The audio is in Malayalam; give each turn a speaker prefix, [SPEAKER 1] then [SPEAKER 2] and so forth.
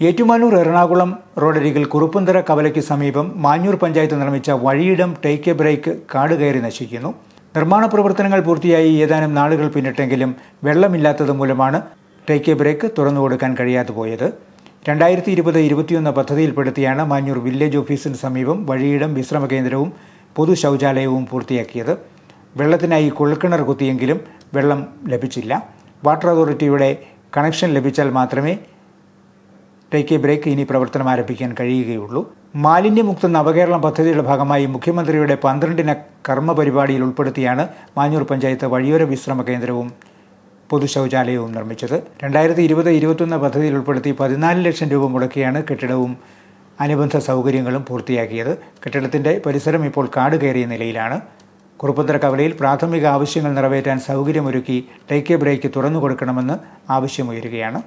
[SPEAKER 1] ഏറ്റുമാനൂർ എറണാകുളം റോഡരികിൽ കുറുപ്പുന്തര കവലയ്ക്ക് സമീപം മാഞ്ഞൂർ പഞ്ചായത്ത് നിർമ്മിച്ച വഴിയിടം ടേക്ക് എ ബ്രേക്ക് കാട് കയറി നശിക്കുന്നു. നിർമ്മാണ പ്രവർത്തനങ്ങൾ പൂർത്തിയായി ഏതാനും നാളുകൾ പിന്നിട്ടെങ്കിലും വെള്ളമില്ലാത്തത് മൂലമാണ് ടേക്ക് എ ബ്രേക്ക് തുറന്നു കൊടുക്കാൻ കഴിയാതെ പോയത്. രണ്ടായിരത്തി ഇരുപത് ഇരുപത്തിയൊന്ന് പദ്ധതിയിൽപ്പെടുത്തിയാണ് മാഞ്ഞൂർ വില്ലേജ് ഓഫീസിന് സമീപം വഴിയിടം വിശ്രമ കേന്ദ്രവും പൊതു ശൗചാലയവും പൂർത്തിയാക്കിയത്. വെള്ളത്തിനായി കുഴൽക്കിണർ കുത്തിയെങ്കിലും വെള്ളം ലഭിച്ചില്ല. വാട്ടർ അതോറിറ്റിയുടെ കണക്ഷൻ ലഭിച്ചാൽ മാത്രമേ ടേക്ക് എ ബ്രേക്ക് ഇനി പ്രവർത്തനം ആരംഭിക്കാൻ കഴിയുകയുള്ളൂ. മാലിന്യമുക്ത നവകേരളം പദ്ധതിയുടെ ഭാഗമായി മുഖ്യമന്ത്രിയുടെ പന്ത്രണ്ടിന കർമ്മ പരിപാടിയിൽ ഉൾപ്പെടുത്തിയാണ് മാഞ്ഞൂർ പഞ്ചായത്ത് വഴിയോര വിശ്രമ കേന്ദ്രവും പൊതുശൌചാലയവും നിർമ്മിച്ചത്. രണ്ടായിരത്തി ഇരുപത് ഇരുപത്തൊന്ന് പദ്ധതിയിൽ ഉൾപ്പെടുത്തി പതിനാല് ലക്ഷം രൂപ മുടക്കിയാണ് കെട്ടിടവും അനുബന്ധ സൗകര്യങ്ങളും പൂർത്തിയാക്കിയത്. കെട്ടിടത്തിന്റെ പരിസരം ഇപ്പോൾ കാട് കയറിയ നിലയിലാണ്. കുറുപ്പന്തര കവലയിൽ പ്രാഥമിക ആവശ്യങ്ങൾ നിറവേറ്റാൻ സൗകര്യമൊരുക്കി ടേക്ക് എ ബ്രേക്ക് തുറന്നു കൊടുക്കണമെന്ന് ആവശ്യമുയരുകയാണ്.